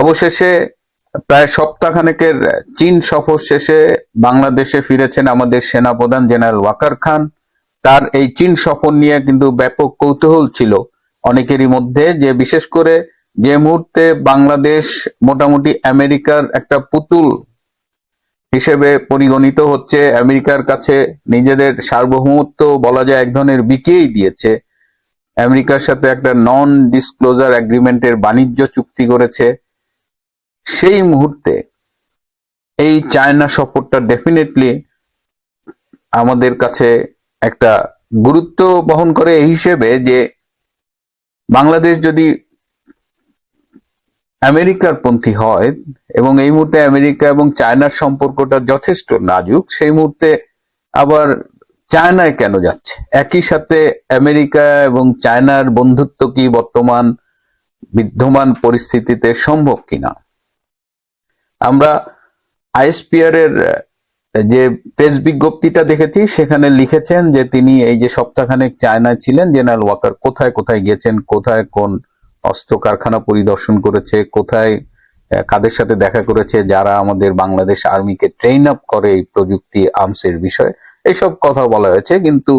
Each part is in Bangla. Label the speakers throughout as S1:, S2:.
S1: অবশেষে প্রায় সপ্তাহখানেকের চীন সফর শেষে বাংলাদেশে ফিরেছেন আমাদের সেনাপ্রধান জেনারেল ওয়াকার খান। তার এই চীন সফর নিয়ে কিন্তু ব্যাপক কৌতূহল ছিল অনেকেরই মধ্যে যে বিশেষ করে যে মুহূর্তে বাংলাদেশ মোটামুটি আমেরিকার একটা পুতুল হিসেবে পরিগণিত হচ্ছে। আমেরিকার কাছে নিজেদের সার্বভৌমত্ব বলা যায় এক ধরনের বিকিয়েই দিয়েছে। আমেরিকার সাথে একটা নন ডিসক্লোজার এগ্রিমেন্টের বাণিজ্য চুক্তি করেছে। সেই মুহূর্তে এই চায়না সফরটা ডেফিনেটলি আমাদের কাছে একটা গুরুত্ব বহন করে এই হিসেবে যে বাংলাদেশ যদি আমেরিকার পন্থী হয় এবং এই মুহূর্তে আমেরিকা এবং চায়নার সম্পর্কটা যথেষ্ট নাজুক, সেই মুহূর্তে আবার চায়নায় কেন যাচ্ছে? একই সাথে আমেরিকা এবং চায়নার বন্ধুত্ব কি বর্তমান বিদ্যমান পরিস্থিতিতে সম্ভব কিনা? আমরা আইএসপিআর এর যে প্রেস বিজ্ঞপ্তিটা দেখেছি, সেখানে লিখেছেন যে তিনি এই যে সপ্তাহখানেক চায়নায় ছিলেন, জেনারেল ওয়াকার কোথায় কোথায় গিয়েছেন, কোথায় কোন অস্ত্র কারখানা পরিদর্শন করেছে, কোথায় কাদের সাথে দেখা করেছে, যারা আমাদের বাংলাদেশ আর্মিকে ট্রেন আপ করে এই প্রযুক্তি আর্মসের বিষয়ে এইসব কথা বলা হয়েছে। কিন্তু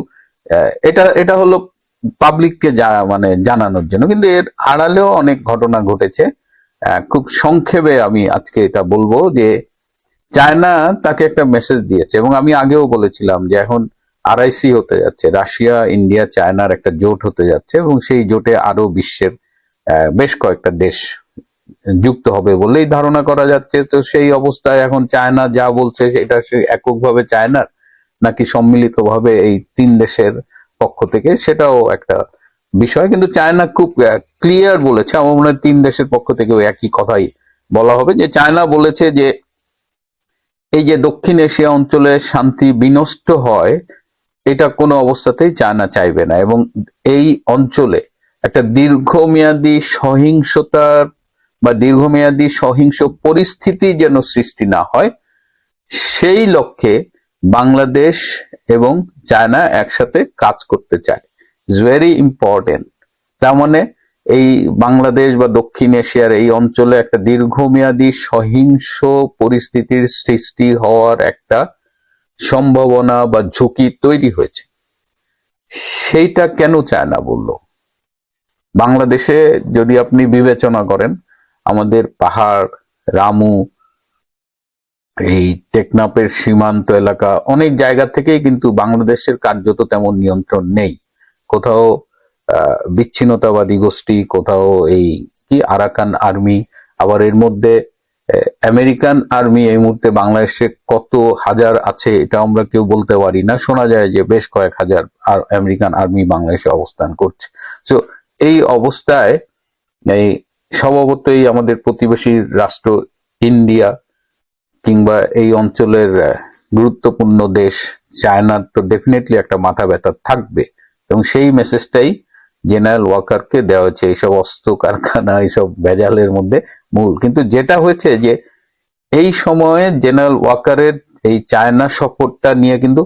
S1: এটা এটা হলো পাবলিককে যা মানে জানানোর জন্য। কিন্তু এর আড়ালেও অনেক ঘটনা ঘটেছে। খুব সংক্ষেপে আমি আজকে এটা বলব যে চায়না তাকে একটা মেসেজ দিয়েছে এবং আমি আগেও বলেছিলাম যে এখন আরআইসি হতে যাচ্ছে, রাশিয়া, ইন্ডিয়া, চায়নার একটা জোট হতে যাচ্ছে এবং সেই জোটে আরও বিশ্বের বেশ কয়েকটা দেশ যুক্ত হবে বলেই ধারণা করা যাচ্ছে। তো সেই অবস্থায় এখন চায়না যা বলছে সেটা এককভাবে চায়নার নাকি সম্মিলিতভাবে এই তিন দেশের পক্ষ থেকে সেটাও একটা বিষয়, কিন্তু চায়না খুব ক্লিয়ার বলেছে। আমার মনে হয় তিন দেশের পক্ষ থেকেও একই কথাই বলা হবে যে চায়না বলেছে যে এই যে দক্ষিণ এশিয়া অঞ্চলে শান্তি বিনষ্ট হয়, এটা কোনো অবস্থাতেই চায়না চাইবে না। এবং এই অঞ্চলে একটা দীর্ঘমেয়াদী সহিংসতার বা দীর্ঘমেয়াদী সহিংস পরিস্থিতি যেন সৃষ্টি না হয়, সেই লক্ষ্যে বাংলাদেশ এবং চায়না একসাথে কাজ করতে চায়। ইটস ভেরি ইম্পর্টেন্ট তার মানে এই বাংলাদেশ বা দক্ষিণ এশিয়ার এই অঞ্চলে একটা দীর্ঘমেয়াদী সহিংস পরিস্থিতির সৃষ্টি হওয়ার একটা সম্ভাবনা বা ঝুঁকি তৈরি হয়েছে। সেইটা কেন চায়না বলল? বাংলাদেশে যদি আপনি বিবেচনা করেন, আমাদের পাহাড়, রামু, এই টেকনাপের সীমান্ত এলাকা, অনেক জায়গা থেকেই কিন্তু বাংলাদেশের কার্যত তেমন নিয়ন্ত্রণ নেই। কোথাও বিচ্ছিন্নতাবাদী গোষ্ঠী, কোথাও এই কি আরাকান আর্মি, আবার এর মধ্যে আমেরিকান আর্মি এই মুহূর্তে বাংলাদেশে কত হাজার আছে এটা আমরা কেউ বলতে পারি না। শোনা যায় যে বেশ কয়েক হাজার আর আমেরিকান আর্মি বাংলাদেশে অবস্থান করছে। তো এই অবস্থায়, এই স্বভাবতই আমাদের প্রতিবেশী রাষ্ট্র ইন্ডিয়া কিংবা এই অঞ্চলের গুরুত্বপূর্ণ দেশ, চায়নার তো ডেফিনেটলি একটা মাথা ব্যথা থাকবে। এবং সেই মেসেজটাই জেনারেল ওয়াকারকে দেওয়া হয়েছে। এইসব অস্ত্র, কারখানা, এইসব ভেজালের মধ্যে মূল। কিন্তু যেটা হয়েছে যে, এই সময়ে জেনারেল ওয়াকারের এই চায়না সফরটা নিয়ে কিন্তু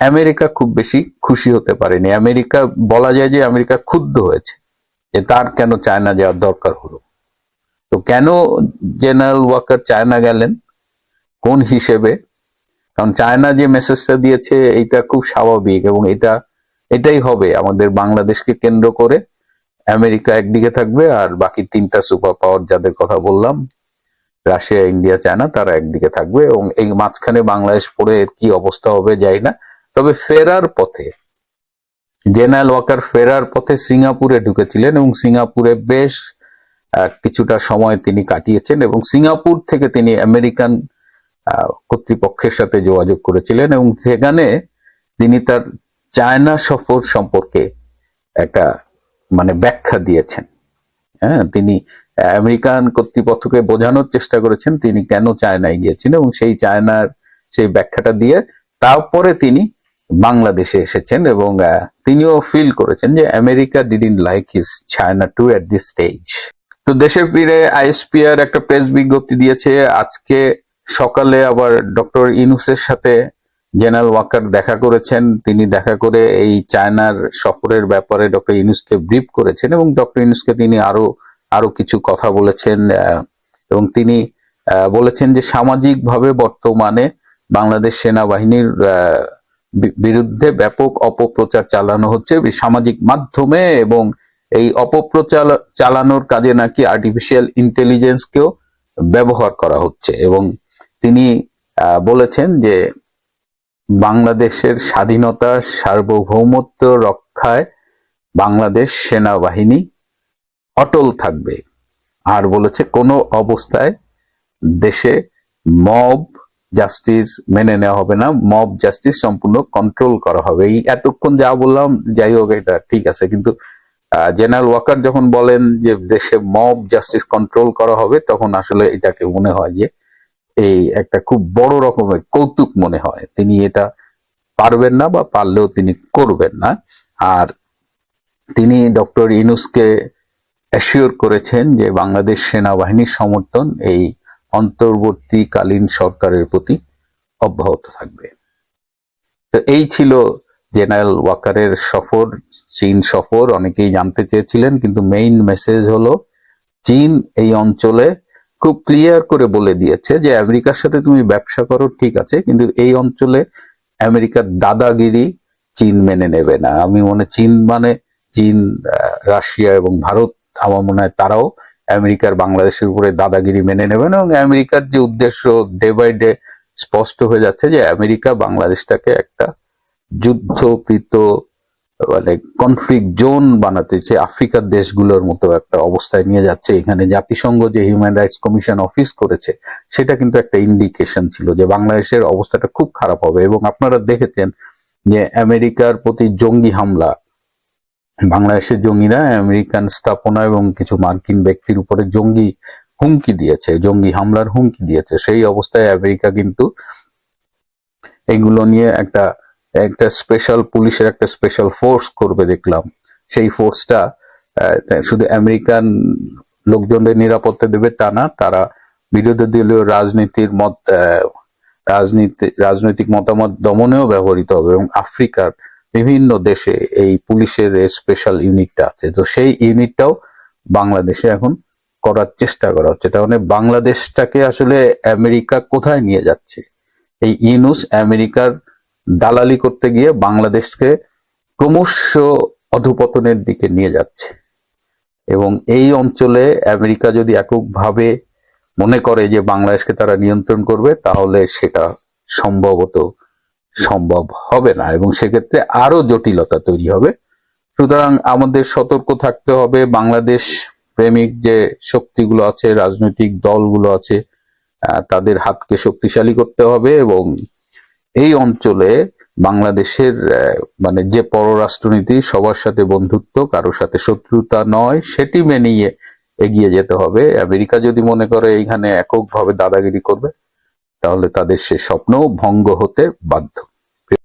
S1: আমেরিকা খুব বেশি খুশি হতে পারেনি। আমেরিকা, বলা যায় যে আমেরিকা ক্ষুব্ধ হয়েছে যে তার কেন চায়না যাওয়ার দরকার হলো। তো কেন জেনারেল ওয়াকার চায়না গেলেন? কোন হিসেবে? কারণ চায়না যে মেসেজটা দিয়েছে, এইটা খুব স্বাভাবিক এবং এটা এটাই হবে। আমাদের বাংলাদেশকে কেন্দ্র করে আমেরিকা একদিকে থাকবে আর বাকি তিনটা সুপার পাওয়ার যাদের কথা বললাম, রাশিয়া, ইন্ডিয়া, চায়না, তারা একদিকে থাকবে এবং এই মাঝখানে বাংলাদেশ পড়ে এর কি অবস্থা হবে যাই না। তবে ফেরার পথে, জেনারেল ওয়াকার ফেরার পথে সিঙ্গাপুরে ঢুকেছিলেন এবং সিঙ্গাপুরে বেশ কিছুটা সময় তিনি কাটিয়েছেন এবং সিঙ্গাপুর থেকে তিনি আমেরিকান কর্তৃপক্ষের সাথে যোগাযোগ করেছিলেন এবং সেখানে তিনি তার চায়না সফর সম্পর্কে একটা মানে ব্যাখ্যা দিয়েছেন। হ্যাঁ তিনি আমেরিকান কর্তৃপক্ষকে বোঝানোর চেষ্টা করেছেন তিনি কেন চায়নায় গিয়েছেন এবং সেই চায়নার সেই ব্যাখ্যাটা দিয়ে তারপরে তিনি বাংলাদেশে এসেছেন এবং তিনিও ফিল করেছেন যে America didn't like his China to at this stage তো দেশে ফিরে আইএসপিআর একটা প্রেস বিজ্ঞপ্তি দিয়েছে, আজকে সকালে আবার ডক্টর ইনুসের সাথে জেনারেল ওয়াকার দেখা করেছেন, তিনি দেখা করে এই চায়নার সফরের ব্যাপারে ডক্টর ইনুসকে ব্রিফ করেছেন এবং ডক্টর ইনুসকে তিনি আরও আরও কিছু কথা বলেছেন এবং তিনি বলেছেন যে সামাজিকভাবে বর্তমানে বাংলাদেশ সেনাবাহিনীর বিরুদ্ধে ব্যাপক অপপ্রচার চালানো হচ্ছে। সামাজিক মাধ্যমে এবং এই অপপ্রচার চালানোর কাজে নাকি আর্টিফিশিয়াল ইন্টেলিজেন্সকেও ব্যবহার করা হচ্ছে এবং তিনি বলেছেন যে বাংলাদেশের স্বাধীনতা, সার্বভৌমত্ব রক্ষায় বাংলাদেশ সেনাবাহিনী অটল থাকবে। আর বলেছে, কোনো অবস্থায় দেশে মব জাস্টিস মেনে নেওয়া হবে না, মব জাস্টিস সম্পূর্ণ কন্ট্রোল করা হবে। এই এতক্ষণ যা বললাম, যাই হোক, এটা ঠিক আছে। কিন্তু জেনারেল ওয়াকার যখন বলেন যে দেশে মব জাস্টিস কন্ট্রোল করা হবে, তখন আসলে এটাকে মনে হয় যে এই একটা খুব বড় রকমের কৌতুক মনে হয়। তিনি এটা পারবেন না বা পারলেও তিনি করবেন না। আর তিনি ডক্টর ইনুসকে অ্যাসিওর করেছেন যে বাংলাদেশ সেনাবাহিনীর সমর্থন এই অন্তর্বর্তীকালীন সরকারের প্রতি অব্যাহত থাকবে। তো এই ছিল জেনারেল ওয়াকারের সফর, চীন সফর। অনেকেই জানতে চেয়েছিলেন, কিন্তু মেইন মেসেজ হলো, চীন এই অঞ্চলে খুব ক্লিয়ার করে বলে দিয়েছে যে আমেরিকার সাথে তুমি ব্যবসা করো, ঠিক আছে, কিন্তু এই অঞ্চলে আমেরিকার দাদাগিরি চীন মেনে নেবে না। আমি মনে চীন মানে চীন রাশিয়া এবং ভারত, আমার মনে হয় তারাও আমেরিকার বাংলাদেশের উপরে দাদাগিরি মেনে নেবে না এবং আমেরিকার যে উদ্দেশ্য ডে বাই ডে স্পষ্ট হয়ে যাচ্ছে যে আমেরিকা বাংলাদেশটাকে একটা যুদ্ধকৃত মানে কনফ্লিক্ট জোন বানাতে চাই আফ্রিকার দেশগুলোর মতো একটা অবস্থায় নিয়ে যাচ্ছে। এখানে জাতিসংঘ যে হিউম্যান রাইটস কমিশন অফিস করেছে, সেটা কিন্তু একটা ইন্ডিকেশন ছিল যে বাংলাদেশের অবস্থাটা খুব খারাপ হবে। এবং আপনারা দেখেছেন যে আমেরিকার প্রতি জঙ্গি হামলা, বাংলাদেশের জঙ্গিরা আমেরিকান স্থাপনা এবং কিছু মার্কিন ব্যক্তির উপরে জঙ্গি হুমকি দিয়েছে, জঙ্গি হামলার হুমকি দিয়েছে। সেই অবস্থায় আমেরিকা কিন্তু এগুলো নিয়ে একটা একটা স্পেশাল পুলিশের একটা স্পেশাল ফোর্স করবে দেখলাম। সেই ফোর্সটা শুধু আমেরিকান লোকজনদের নিরাপত্তা দেবে তা না, তারা বিরোধী দলীয় রাজনীতির মত রাজনীতি, রাজনৈতিক মতামত দমনেও ব্যবহৃত হবে এবং আফ্রিকার বিভিন্ন দেশে এই পুলিশের স্পেশাল ইউনিটটা আছে। তো সেই ইউনিটটাও বাংলাদেশে এখন করার চেষ্টা করা হচ্ছে। তার মানে বাংলাদেশটাকে আসলে আমেরিকা কোথায় নিয়ে যাচ্ছে? এই ইউনুস আমেরিকার দালালি করতে গিয়ে বাংলাদেশকে ক্রমশ অধপতনের দিকে নিয়ে যাচ্ছে। এবং এই অঞ্চলে আমেরিকা যদি এককভাবে মনে করে যে বাংলাদেশকে তারা নিয়ন্ত্রণ করবে, তাহলে সেটা সম্ভবত সম্ভব হবে না এবং সেক্ষেত্রে আরও জটিলতা তৈরি হবে। সুতরাং আমাদের সতর্ক থাকতে হবে। বাংলাদেশ প্রেমিক যে শক্তিগুলো আছে, রাজনৈতিক দলগুলো আছে তাদের হাতকে শক্তিশালী করতে হবে এবং এই অঞ্চলে বাংলাদেশের মানে যে পররাষ্ট্রনীতি সবার সাথে বন্ধুত্ব কারোর সাথে শত্রুতা নয়, সেটি মেনিয়ে এগিয়ে যেতে হবে। আমেরিকা যদি মনে করে এইখানে এককভাবে দাদাগিরি করবে, তাহলে তাদের সে স্বপ্নও ভঙ্গ হতে বাধ্য।